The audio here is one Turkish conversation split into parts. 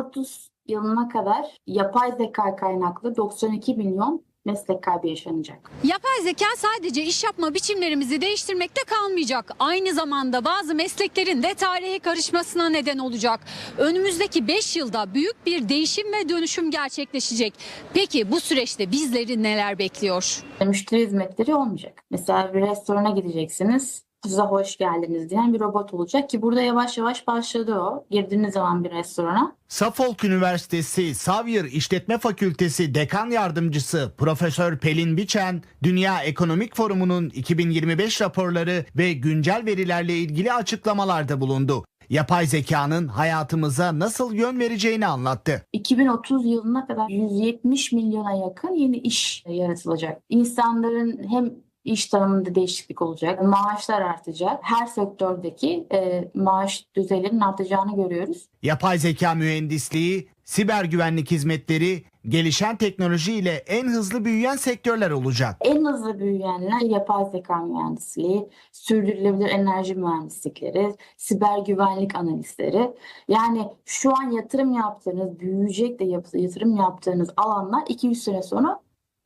30 yılına kadar yapay zeka kaynaklı 92 milyon meslek kaybı yaşanacak. Yapay zeka sadece iş yapma biçimlerimizi değiştirmekte kalmayacak. Aynı zamanda bazı mesleklerin de tarihe karışmasına neden olacak. Önümüzdeki 5 yılda büyük bir değişim ve dönüşüm gerçekleşecek. Peki bu süreçte bizleri neler bekliyor? Müşteri hizmetleri olmayacak. Mesela bir restorana gideceksiniz. Size hoş geldiniz diyen bir robot olacak ki burada yavaş yavaş başladı o. Girdiğiniz zaman bir restorana Suffolk Üniversitesi Xavier İşletme Fakültesi Dekan Yardımcısı Profesör Pelin Biçen, Dünya Ekonomik Forumu'nun 2025 raporları ve güncel verilerle ilgili açıklamalarda bulundu. Yapay zekanın hayatımıza nasıl yön vereceğini anlattı. 2030 yılına kadar 170 milyona yakın yeni iş yaratılacak. İnsanların hem iş tanımında değişiklik olacak, maaşlar artacak. Her sektördeki e, maaş düzeylerinin artacağını görüyoruz. Yapay zeka mühendisliği, siber güvenlik hizmetleri, gelişen teknoloji ile en hızlı büyüyen sektörler olacak. En hızlı büyüyenler yapay zeka mühendisliği, sürdürülebilir enerji mühendislikleri, siber güvenlik analistleri. Yani şu an yatırım yaptığınız, büyüyecek de yatırım yaptığınız alanlar 200 sene sonra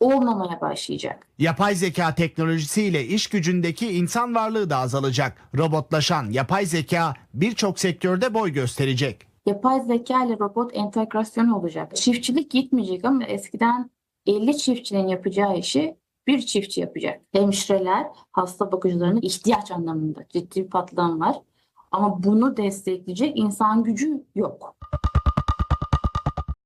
olmamaya başlayacak. Yapay zeka teknolojisiyle iş gücündeki insan varlığı da azalacak. Robotlaşan yapay zeka birçok sektörde boy gösterecek. Yapay zeka ile robot entegrasyonu olacak. Çiftçilik gitmeyecek ama eskiden 50 çiftçinin yapacağı işi bir çiftçi yapacak. Hemşireler, hasta bakıcılarının ihtiyaç anlamında ciddi bir patlama var. Ama bunu destekleyecek insan gücü yok.